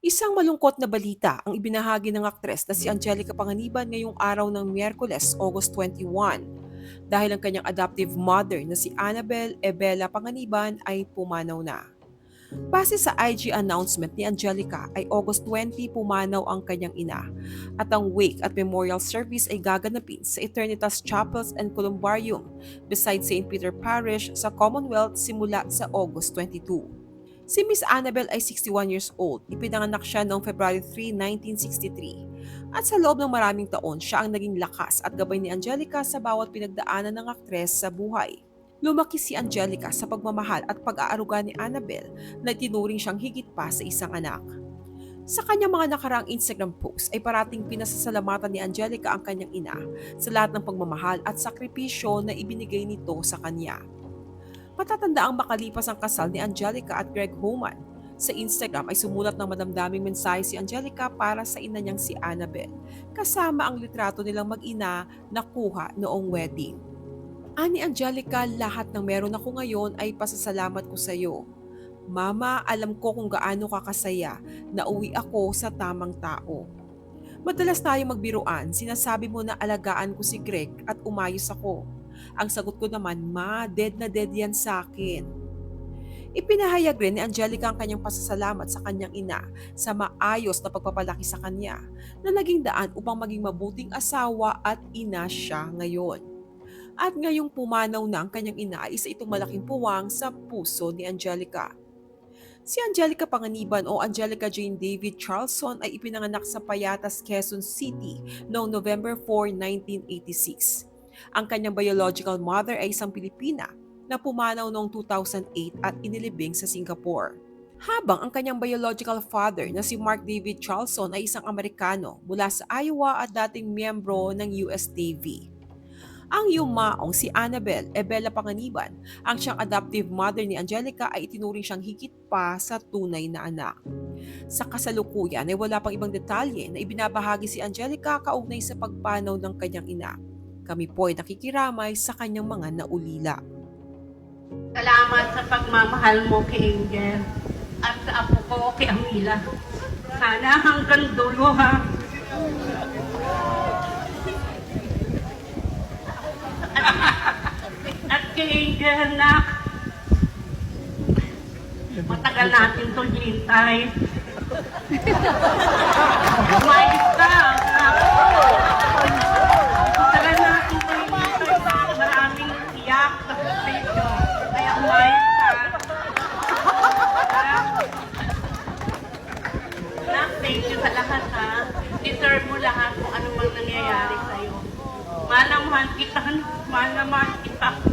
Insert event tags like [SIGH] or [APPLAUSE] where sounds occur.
Isang malungkot na balita ang ibinahagi ng aktres na si Angelica Panganiban ngayong araw ng Miyerkules, August 21, dahil ang kanyang adoptive mother na si Annabel Ebela Panganiban ay pumanaw na. Base sa IG announcement ni Angelica ay August 20 pumanaw ang kanyang ina at ang wake at memorial service ay gaganapin sa Eternitas Chapels and Columbarium beside St. Peter Parish sa Commonwealth simula sa August 22. Si Miss Annabel ay 61 years old. Ipinanganak siya noong February 3, 1963. At sa loob ng maraming taon, siya ang naging lakas at gabay ni Angelica sa bawat pinagdaanan ng aktres sa buhay. Lumaki si Angelica sa pagmamahal at pag-aaruga ni Annabel na tinuring siyang higit pa sa isang anak. Sa kanyang mga nakaraang Instagram post ay parating pinasasalamatan ni Angelica ang kanyang ina sa lahat ng pagmamahal at sakripisyo na ibinigay nito sa kanya. Matatanda ang makalipas ang kasal ni Angelica at Greg Homan. Sa Instagram ay sumulat ng madamdaming mensahe si Angelica para sa ina niyang si Annabel, kasama ang litrato nilang mag-ina na kuha noong wedding. Ani Angelica, lahat ng meron ako ngayon ay pasasalamat ko sa iyo. Mama, alam ko kung gaano ka kasaya na uwi ako sa tamang tao. Madalas tayo magbiruan, sinasabi mo na alagaan ko si Greg at umayos ako. Ang sagot ko naman, ma, dead na dead yan sa akin. Ipinahayag rin ni Angelica ang kanyang pasasalamat sa kanyang ina sa maayos na pagpapalaki sa kanya na naging daan upang maging mabuting asawa at ina siya ngayon. At ngayong pumanaw na ang kanyang ina ay isa itong malaking puwang sa puso ni Angelica. Si Angelica Panganiban o Angelica Jane David Charlson ay ipinanganak sa Payatas, Quezon City noong November 4, 1986. Ang kanyang biological mother ay isang Pilipina na pumanaw noong 2008 at inilibing sa Singapore. Habang ang kanyang biological father na si Mark David Charlson ay isang Amerikano mula sa Iowa at dating miyembro ng US Navy. Ang yumaong si Annabel Ebela Panganiban, ang siyang adoptive mother ni Angelica ay itinuring siyang higit pa sa tunay na anak. Sa kasalukuyan ay wala pang ibang detalye na ibinabahagi si Angelica kaugnay sa pagpanaw ng kanyang ina. Kami po ay nakikiramay sa kanyang mga naulila. Salamat sa pagmamahal mo kay Angel at sa apo ko kay Amila. Sana hanggang dulo ha. At kay Angel na matagal natin to hintay. Umayos ka. Matagal lahat ha. Deserve mo lahat kung ano mang nangyayari sa'yo. Mahal kita. [LAUGHS] Mahal kita.